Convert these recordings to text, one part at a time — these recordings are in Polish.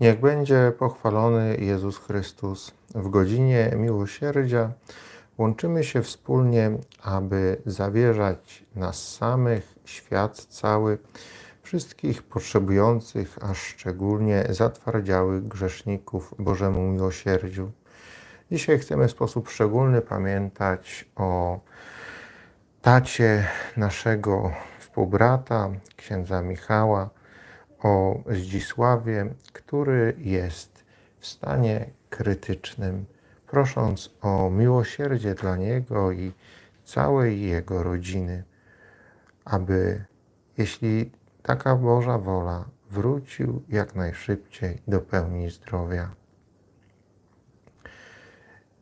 Niech będzie pochwalony Jezus Chrystus. W godzinie miłosierdzia łączymy się wspólnie, aby zawierzać nas samych, świat cały, wszystkich potrzebujących, a szczególnie zatwardziałych grzeszników Bożemu miłosierdziu. Dzisiaj chcemy w sposób szczególny pamiętać o tacie naszego współbrata, księdza Michała, o Zdzisławie, który jest w stanie krytycznym, prosząc o miłosierdzie dla niego i całej jego rodziny, aby, jeśli taka Boża wola, wrócił jak najszybciej do pełni zdrowia.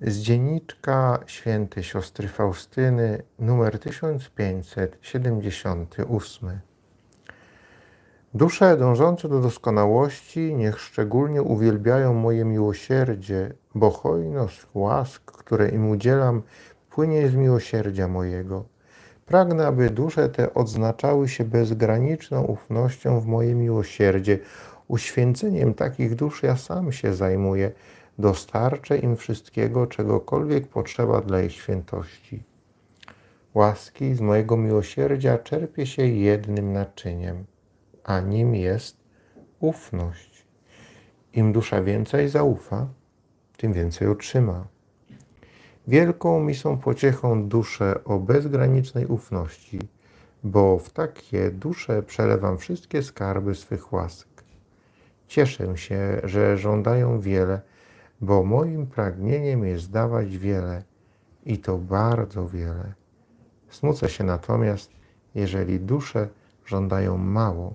Z dzienniczka świętej siostry Faustyny, numer 1578. Dusze dążące do doskonałości niech szczególnie uwielbiają moje miłosierdzie, bo hojność łask, które im udzielam, płynie z miłosierdzia mojego. Pragnę, aby dusze te odznaczały się bezgraniczną ufnością w moje miłosierdzie. Uświęceniem takich dusz ja sam się zajmuję. Dostarczę im wszystkiego, czegokolwiek potrzeba dla ich świętości. Łaski z mojego miłosierdzia czerpie się jednym naczyniem, a nim jest ufność. Im dusza więcej zaufa, tym więcej otrzyma. Wielką mi są pociechą dusze o bezgranicznej ufności, bo w takie dusze przelewam wszystkie skarby swych łask. Cieszę się, że żądają wiele, bo moim pragnieniem jest dawać wiele i to bardzo wiele. Smucę się natomiast, jeżeli dusze żądają mało,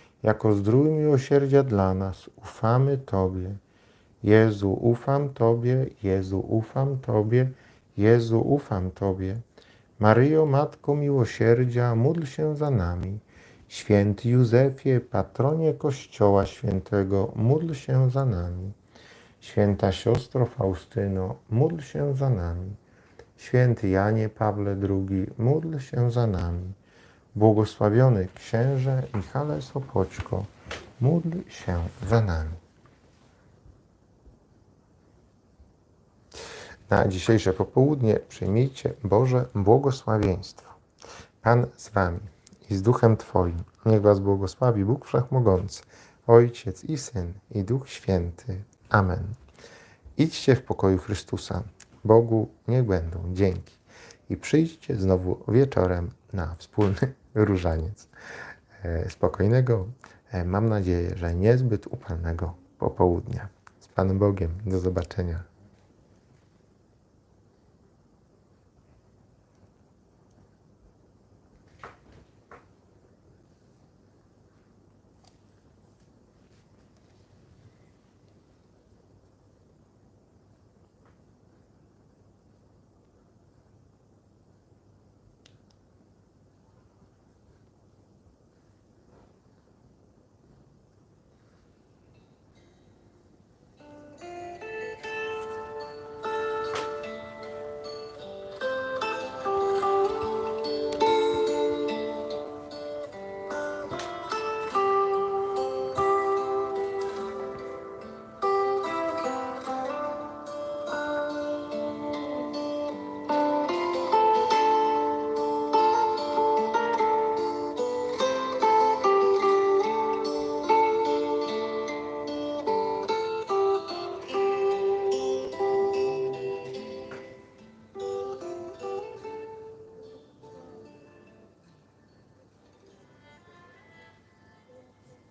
jako zdrój miłosierdzia dla nas, ufamy Tobie. Jezu, ufam Tobie, Jezu, ufam Tobie, Jezu, ufam Tobie. Maryjo, Matko Miłosierdzia, módl się za nami. Święty Józefie, patronie Kościoła Świętego, módl się za nami. Święta siostro Faustyno, módl się za nami. Święty Janie Pawle II, módl się za nami. Błogosławiony księże Michale Sopoćko, módl się za nami. Na dzisiejsze popołudnie przyjmijcie Boże błogosławieństwo. Pan z Wami i z Duchem Twoim. Niech Was błogosławi Bóg Wszechmogący, Ojciec i Syn i Duch Święty. Amen. Idźcie w pokoju Chrystusa. Bogu niech będą dzięki. I przyjdźcie znowu wieczorem na wspólny różaniec. E, Spokojnego, e, mam nadzieję, że niezbyt upalnego popołudnia. Z Panem Bogiem. Do zobaczenia.